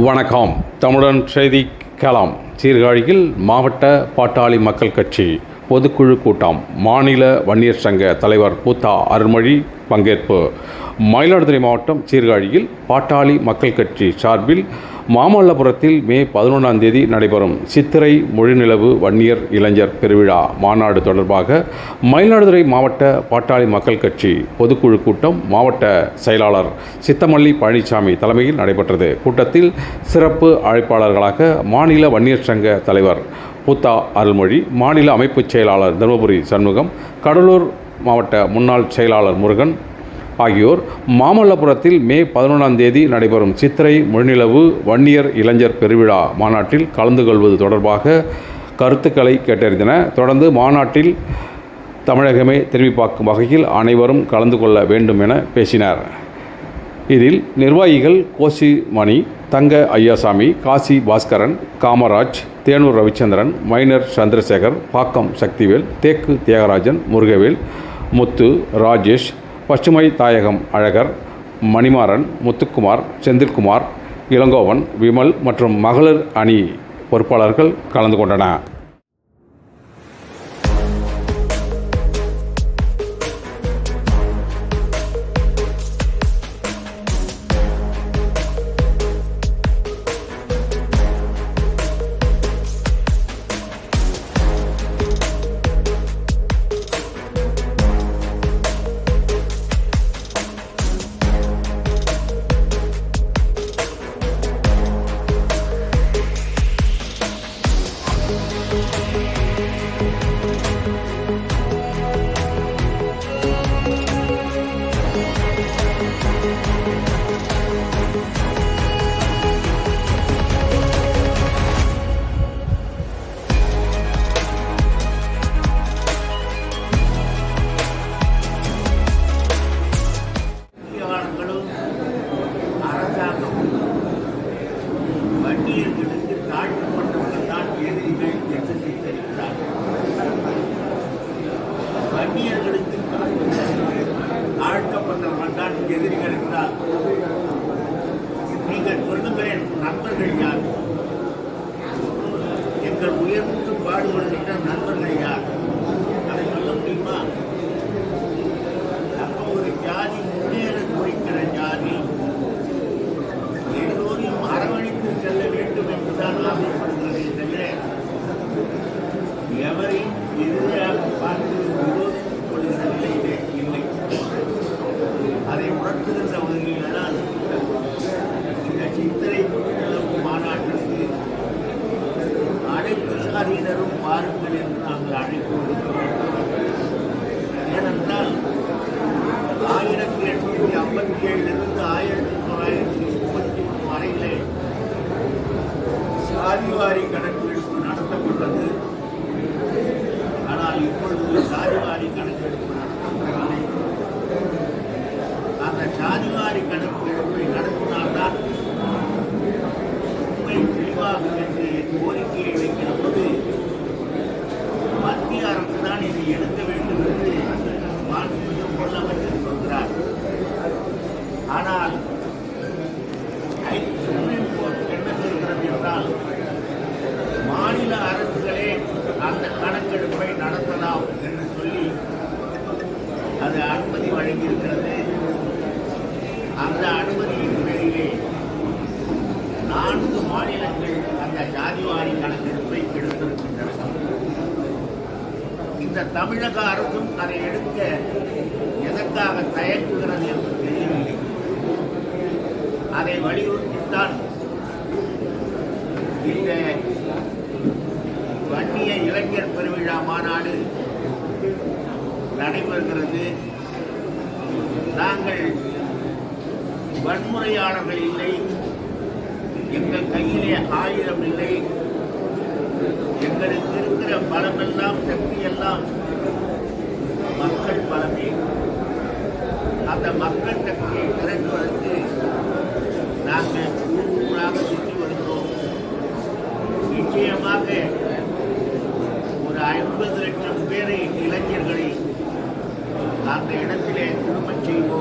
வணக்கம். தமிழன் செய்தி களம். சீர்காழியில் மாவட்ட பாட்டாளி மக்கள் கட்சி பொதுக்குழு கூட்டம். மாநில வன்னியர் சங்க தலைவர் பூத்தா அருள்மொழி பங்கேற்பு. மயிலாடுதுறை மாவட்டம் சீர்காழியில் பாட்டாளி மக்கள் கட்சி சார்பில் மாமல்லபுரத்தில் மே பதினொன்றாம் தேதி நடைபெறும் சித்திரை மொழிநிலவு வன்னியர் இளைஞர் பெருவிழா மாநாடு தொடர்பாக மயிலாடுதுறை மாவட்ட பாட்டாளி மக்கள் கட்சி பொதுக்குழு கூட்டம் மாவட்ட செயலாளர் சித்தமல்லி பழனிசாமி தலைமையில் நடைபெற்றது. கூட்டத்தில் சிறப்பு அழைப்பாளர்களாக மாநில வன்னியர் சங்க தலைவர் பூத்தா அருள்மொழி மாநில அமைப்புச் செயலாளர் தருமபுரி சண்முகம் கடலூர் மாவட்ட முன்னாள் செயலாளர் முருகன் ஆகியோர் மாமல்லபுரத்தில் மே பதினொன்றாம் தேதி நடைபெறும் சித்திரை முழுநிலவு வன்னியர் இளைஞர் பெருவிழா மாநாட்டில் கலந்து கொள்வது தொடர்பாக கருத்துக்களை கேட்டறிந்தன. தொடர்ந்து மாநாட்டில் தமிழகமே திரும்பி பார்க்கும் வகையில் அனைவரும் கலந்து கொள்ள வேண்டும் என பேசினார். இதில் நிர்வாகிகள் கோசி மணி தங்க ஐயாசாமி காசி பாஸ்கரன் காமராஜ் தேனூர் ரவிச்சந்திரன் மைனர் சந்திரசேகர் பாக்கம் சக்திவேல் தேக்கு தியாகராஜன் முருகவேல் முத்து ராஜேஷ் பசுமை தாயகம் அழகர் மணிமாறன் முத்துக்குமார் செந்தில்குமார் இளங்கோவன் விமல் மற்றும் மகளிர் அணி பொறுப்பாளர்கள் கலந்து கொண்டனர். எதிரிகள் என்றால் நீங்கள் சொல்லுங்கள் நண்பர்கள் யார்? அதை உணர்த்துகின்ற வகையில் இந்த சித்திரை மாநாட்டிற்கு அனைத்து சாதியினரும் பாருங்கள் என்று கணக்கெடுப்பை நடத்தலாம் என்று சொல்லி அது அனுமதி வழங்கியிருக்கிறது. அந்த அனுமதியின் பேரிலே நான்கு மாநிலங்கள் அந்த ஜாதிவாரி கணக்கெடுப்பை எடுத்திருக்கின்றன. இந்த தமிழக அரசும் அதை எடுக்க எதற்காக தயங்குகிறது என்று தெரியவில்லை அதை வலியுறுத்தித்தான் இந்த வன்னிய இளைஞர் பெருவிழா மாநாடு நடைபெறுகிறது. நாங்கள் வன்முறையாளர்கள் இல்லை. எங்கள் கையிலே ஆயுதம் இல்லை. எங்களுக்கு இருக்கிற பலமெல்லாம் சக்தியெல்லாம் மக்கள் பலமே. அந்த மக்கள் ஐம்பது லட்சம் பேரை இளைஞர்களை அந்த இடத்திலே திரும்பச் செய்வோம்